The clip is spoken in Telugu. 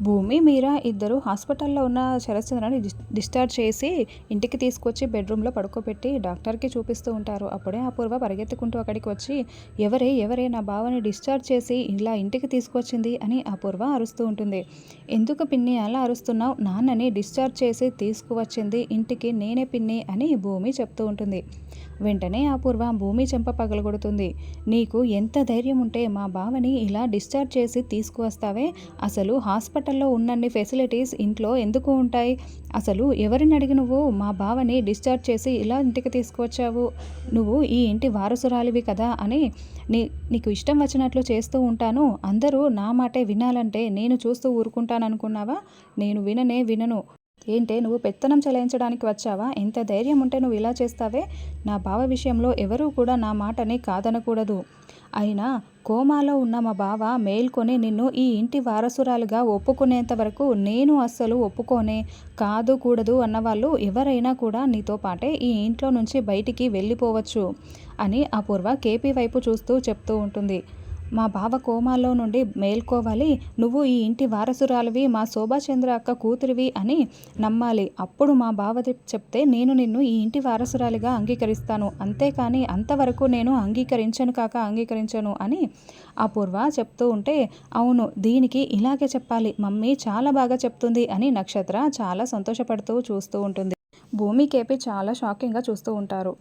భూమి మీరా ఇద్దరు హాస్పిటల్లో ఉన్న శరత్చంద్రని డిశ్చార్జ్ చేసి ఇంటికి తీసుకొచ్చి బెడ్రూమ్లో పడుకోబెట్టి డాక్టర్కి చూపిస్తూ ఉంటారు. అప్పుడే అపూర్వ పరిగెత్తుకుంటూ అక్కడికి వచ్చి ఎవరే ఎవరే నా బావని డిశ్చార్జ్ చేసి ఇలా ఇంటికి తీసుకొచ్చింది? అని అపూర్వ అరుస్తూ ఉంటుంది. ఎందుకు పిన్ని అలా అరుస్తున్నావు? నాన్నని డిశ్చార్జ్ చేసి తీసుకువచ్చింది ఇంటికి నేనే పిన్ని అని భూమి చెప్తూ ఉంటుంది. వెంటనే అపూర్వ భూమి చెంప పగలగొడుతుంది. నీకు ఎంత ధైర్యం ఉంటే మా బావని ఇలా డిశ్చార్జ్ చేసి తీసుకువస్తావే? అసలు హాస్పిటల్లో ఉన్నన్ని ఫెసిలిటీస్ ఇంట్లో ఎందుకు ఉంటాయి? అసలు ఎవరిని అడిగి నువ్వు మా బావని డిశ్చార్జ్ చేసి ఇలా ఇంటికి తీసుకువచ్చావు. నువ్వు ఈ ఇంటి వారసురాలివి కదా అని నీ నీకు ఇష్టం వచ్చినట్లు చేస్తూ ఉంటాను. అందరూ నా మాటే వినాలంటే నేను చూస్తూ ఊరుకుంటాననుకున్నావా? నేను విననే వినను. ఏంటే నువ్వు పెత్తనం చెలాయించడానికి వచ్చావా? ఎంత ధైర్యం ఉంటే నువ్వు ఇలా చేస్తావే? నా బావ విషయంలో ఎవరూ కూడా నా మాటని కాదనకూడదు. అయినా కోమాలో ఉన్న మా బావ మేల్కొని నిన్ను ఈ ఇంటి వారసురాలుగా ఒప్పుకునేంత వరకు నేను అస్సలు ఒప్పుకోనే కాదు కూడదు అన్నవాళ్ళు ఎవరైనా కూడా నీతో పాటే ఈ ఇంట్లో నుంచి బయటికి వెళ్ళిపోవచ్చు అని అపూర్వ కేపీ వైపు చూస్తూ చెప్తూ ఉంటుంది. మా బావ కోమాలో నుండి మేల్కోవాలి. నువ్వు ఈ ఇంటి వారసురాలివి మా శోభాచంద్ర అక్క కూతురివి అని నమ్మాలి. అప్పుడు మా బావ చెప్తే నేను నిన్ను ఈ ఇంటి వారసురాలిగా అంగీకరిస్తాను. అంతేకాని అంతవరకు నేను అంగీకరించను కాక అంగీకరించను అని అపూర్వ చెప్తూ ఉంటే అవును దీనికి ఇలాగే చెప్పాలి. మమ్మీ చాలా బాగా చెప్తుంది అని నక్షత్ర చాలా సంతోషపడుతూ చూస్తూ ఉంటుంది. భూమి కేపి చాలా షాకింగ్గా చూస్తూ ఉంటారు.